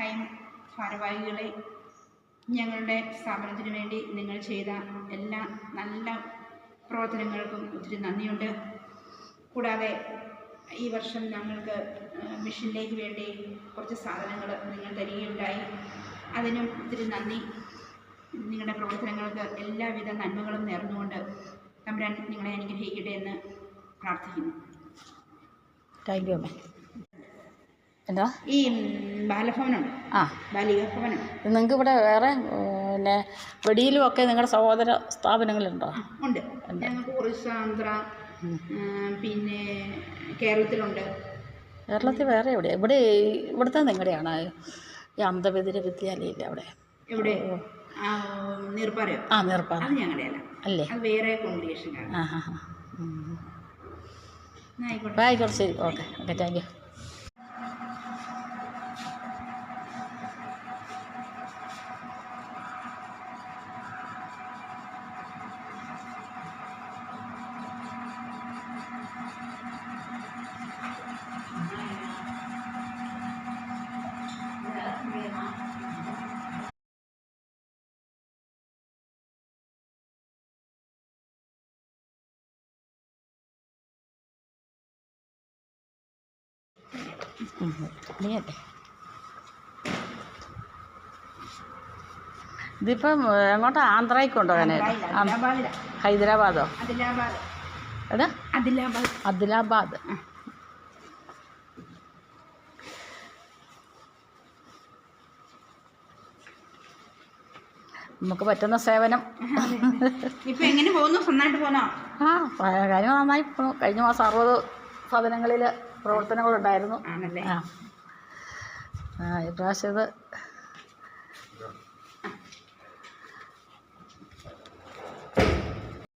Time ഭാരവാഹികളെ ഞങ്ങളുടെ സ്ഥാപനത്തിന് വേണ്ടി നിങ്ങൾ ചെയ്ത എല്ലാ നല്ല പ്രവർത്തനങ്ങൾക്കും ഒത്തിരി നന്ദിയുണ്ട്. കൂടാതെ ഈ വർഷം ഞങ്ങൾക്ക് മിഷനിലേക്ക് വേണ്ടി കുറച്ച് സാധനങ്ങൾ നിങ്ങൾ തരികയുണ്ടായി. അതിനും ഒത്തിരി നന്ദി. നിങ്ങളുടെ പ്രവർത്തനങ്ങൾക്ക് എല്ലാവിധ നന്മകളും നേർന്നുകൊണ്ട് തമ്പുരാൻ നിങ്ങളെ അനുഗ്രഹിക്കട്ടെ എന്ന് പ്രാർത്ഥിക്കുന്നു. താങ്ക് യു എന്താ? ഈ ബാലഭവനുണ്ട് ആ. ബാലിക നിങ്ങൾക്ക് ഇവിടെ വേറെ പിന്നെ വെടിയിലും ഒക്കെ നിങ്ങളുടെ സഹോദര സ്ഥാപനങ്ങളുണ്ടോ? ഉണ്ട്. ഞങ്ങൾക്ക് ഒറീസ ആന്ധ്ര പിന്നെ കേരളത്തിലുണ്ട്. കേരളത്തിൽ വേറെ എവിടെയാ? ഇവിടെ ഇവിടുത്തെ നിങ്ങളുടെയാണ് ഈ അന്ധബദിര വിദ്യാലയമില്ല അവിടെ? എവിടെ? നീർപ്പാറയോ? ആ നീർപ്പാറ. അത് ഞങ്ങളുടെയല്ല അല്ലേ? അത് വേറെ കോൺഗ്രിഗേഷനാണ് ആ ഹാ ഹാ. ആയിക്കോട്ടെ ശരി. ഓക്കെ. Okay thank you. നീയല്ലേ ഇതിപ്പം എങ്ങോട്ടാ ആന്ധ്രയ്ക്ക് കൊണ്ടുപോകാനായിട്ട്. ഹൈദരാബാദോ? എടാ. ആദിലാബാദ്. നമുക്ക് പറ്റുന്ന സേവനം. ഇപ്പൊ എങ്ങനെ പോകുന്നു? സ്വന്തമായിട്ട് പോകണോ ആ കാര്യങ്ങൾ കാര്യം നന്നായി പോണു കഴിഞ്ഞ മാസം അറുപത് സാധനങ്ങളിൽ പ്രവർത്തനങ്ങളുണ്ടായിരുന്നു. ആണല്ലേ? ആ. ഇപ്രാവശ്യം ഇത്